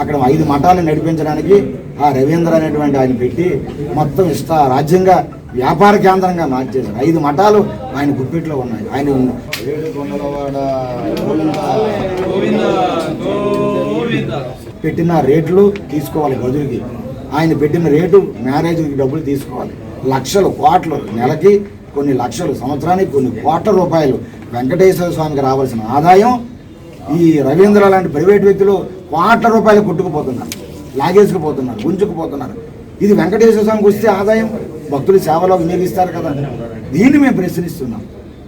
అక్కడ ఐదు మఠాలు నడిపించడానికి ఆ రవీంద్ర అనేటువంటి ఆయన పెట్టి మొత్తం ఇష్ట రాజ్యంగా వ్యాపార కేంద్రంగా మార్చేశారు. ఐదు మఠాలు ఆయన గుప్పిట్లో ఉన్నాయి. ఆయన పెట్టిన రేట్లు తీసుకోవాలి గదులకి ఆయన పెట్టిన రేటు మ్యారేజ్కి డబ్బులు తీసుకోవాలి. లక్షలు కోట్లు నెలకి కొన్ని లక్షలు సంవత్సరానికి కొన్ని కోట్ల రూపాయలు. వెంకటేశ్వర స్వామికి రావాల్సిన ఆదాయం ఈ రవీంద్ర లాంటి ప్రైవేట్ వ్యక్తులు కోట్ల రూపాయలు కొట్టుకుపోతున్నారు. లాగేసుకుపోతున్నారు గుంజుకుపోతున్నారు ఇది వెంకటేశ్వర స్వామికి వస్తే ఆదాయం భక్తులు సేవలో వినియోగిస్తారు కదా. దీన్ని మేము ప్రశ్నిస్తున్నాం.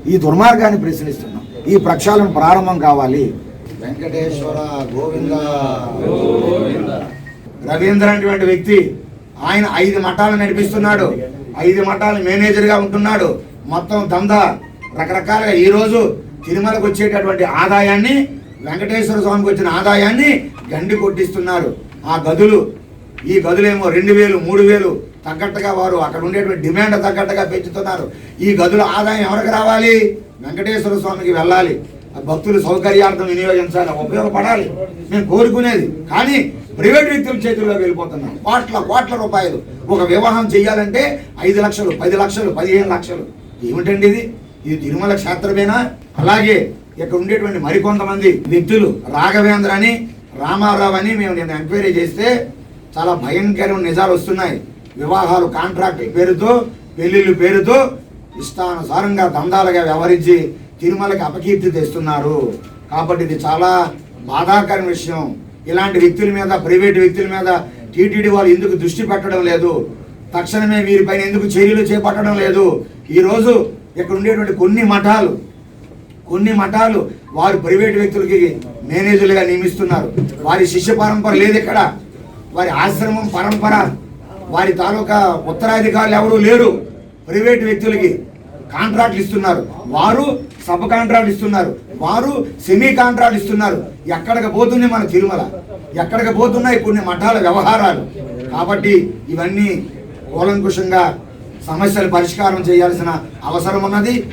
ఈ దుర్మార్గాన్ని ప్రశ్నిస్తున్నాం. ఈ ప్రక్షాళన ప్రారంభం కావాలి. వెంకటేశ్వర గోవింద. రవీంద్ర అనేటువంటి వ్యక్తి ఆయన ఐదు మఠాలు నడిపిస్తున్నాడు. ఐదు మఠాలు మేనేజర్గా ఉంటున్నాడు. మొత్తం దందా రకరకాలుగా ఈరోజు తిరుమలకు వచ్చేటటువంటి ఆదాయాన్ని వెంకటేశ్వర స్వామికి వచ్చిన ఆదాయాన్ని గండి కొట్టిస్తున్నారు. ఆ గదులు ఈ గదులేమో రెండు వేలు మూడు వేలు తగ్గట్టుగా వారు అక్కడ ఉండేటువంటి డిమాండ్ తగ్గట్టుగా పెంచుతున్నారు. ఈ గదుల ఆదాయం ఎవరికి రావాలి? వెంకటేశ్వర స్వామికి వెళ్ళాలి. ఆ భక్తులు సౌకర్యార్థం వినియోగించాలి ఉపయోగపడాలి. మేము కోరుకునేది. కానీ ప్రైవేట్ వ్యక్తుల చేతుల్లో వెళ్ళిపోతున్నాం. కోట్ల కోట్ల రూపాయలు. ఒక వివాహం చేయాలంటే ఐదు లక్షలు పది లక్షలు పదిహేను లక్షలు. ఏమిటండి ఇది? ఈ తిరుమల క్షేత్రమేనా? అలాగే ఇక్కడ ఉండేటువంటి మరికొంతమంది వ్యక్తులు రాఘవేంద్ర అని రామారావు అని మేము నేను ఎంక్వైరీ చేస్తే చాలా భయంకరమైన నిజాలు వస్తున్నాయి. వివాహాలు కాంట్రాక్ట్ పేరుతో పెళ్ళిళ్ళు పేరుతో ఇష్టానుసారంగా దందాలుగా వ్యవహరించి తిరుమలకి అపకీర్తి తెస్తున్నారు. కాబట్టి ఇది చాలా బాధాకరమైన విషయం. ఇలాంటి వ్యక్తుల మీద ప్రైవేట్ వ్యక్తుల మీద టీటీడీ వాళ్ళు ఎందుకు దృష్టి పెట్టడం లేదు? తక్షణమే వీరిపైన ఎందుకు చర్యలు చేపట్టడం లేదు? ఈరోజు ఇక్కడ ఉండేటువంటి కొన్ని మఠాలు కొన్ని మఠాలు వారు ప్రైవేట్ వ్యక్తులకి మేనేజర్లుగా నియమిస్తున్నారు. వారి శిష్య పరంపర లేదు ఇక్కడ. వారి ఆశ్రమం పరంపర వారి తాలూకా ఉత్తరాధికారులు ఎవరూ లేరు. ప్రైవేట్ వ్యక్తులకి కాంట్రాక్ట్లు ఇస్తున్నారు. వారు సబ్ కాంట్రాక్ట్ ఇస్తున్నారు. వారు సెమీ కాంట్రాక్ట్ ఇస్తున్నారు. ఎక్కడికి పోతుంది మన తిరుమల? ఎక్కడికి పోతున్నాయి కొన్ని మఠాల వ్యవహారాలు? కాబట్టి ఇవన్నీ కూలంకుషంగా సమస్యలు పరిష్కారం చేయాల్సిన అవసరం ఉన్నది